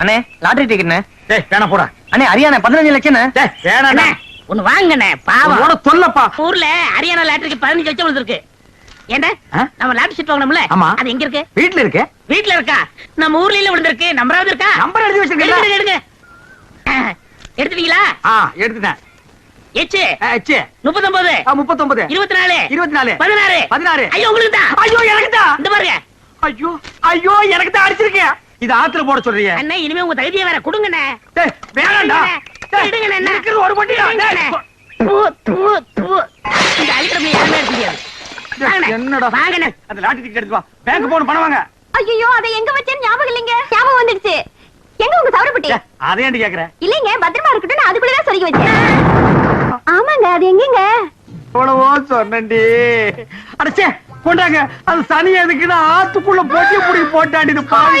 அண்ணே லாட்டரி டிக்கெட்ண்ணே டேய் வேணா போடா. அண்ணே ஹரியானா பதினஞ்சு லட்சம் டேய் வேணாடா அண்ணே, ஒண்ணு வாங்கண்ணே பாவம். உன்னோட தொல்லப்பா. ஊர்ல ஹரியானா லாட்டரிக்கு பதினஞ்சு லட்சம் விழுந்திருக்கு. ஏண்டா? நம்ம லாட்டரி சீட் வாங்கணும்ல ஆமா. அது எங்க இருக்கு? வீட்ல இருக்கு. வீட்ல இருக்கா? நம்ம ஊர்ல இல்ல விழுந்திருக்கு. நம்பராவது இருக்கா நம்பர் எழுதி வச்சிருக்கீங்களா எடுங்க எடுத்துட்டீங்களா? ஆ எடுத்துட்டேன். எச்சு? ஆ, ச்சே. முப்பத்தொன்பது ஆ, முப்பத்தொன்பது இருபத்தி நாலு இருபத்தி நாலு பதினாறு. பதினாறு. ஐயோ உங்களுக்கு தான் ஐயோ எனக்கு தான் இந்த பாருங்க. ஐயோ ஐயோ எனக்கு தான் அடிச்சிருக்கேன். இது ஆத்துல போட சொல்றீங்க அண்ணே இனிமே உங்க தகுதியை வேற. கொடுங்கண்ணே. டேய் வேணாம்டா டேய், எடுங்கண்ணே, என்ன? இருக்கிறது ஒரு தூ. இந்த அழிக்கிற யாருமே எடுக்க முடியாது. என்னடா? வாங்கண்ணே. அந்த லாட்டரி டிக்கெட் எடுத்து வா. பேங்க் போன பணம் வாங்க. ஐயோ அதை எங்க வச்சேன்னு ஞாபகம் இல்லைங்க. ஞாபகம் வந்துடுச்சு. எங்க உங்க சவரப்பட்டி அதை ஏன்டி கேக்குற? இல்லைங்க பத்திரமா இருக்கட்டும் நான் அதுக்குள்ளதான் சொருகி வச்சேன். ஆமாங்க அது எங்கங்க? எவ்வளவோ சொன்னண்டி அடச்சே கொண்டாங்க. அது சனி எதுக்குன்னு ஆத்துக்குள்ள போட்டி புடி போட்டாடி பாவி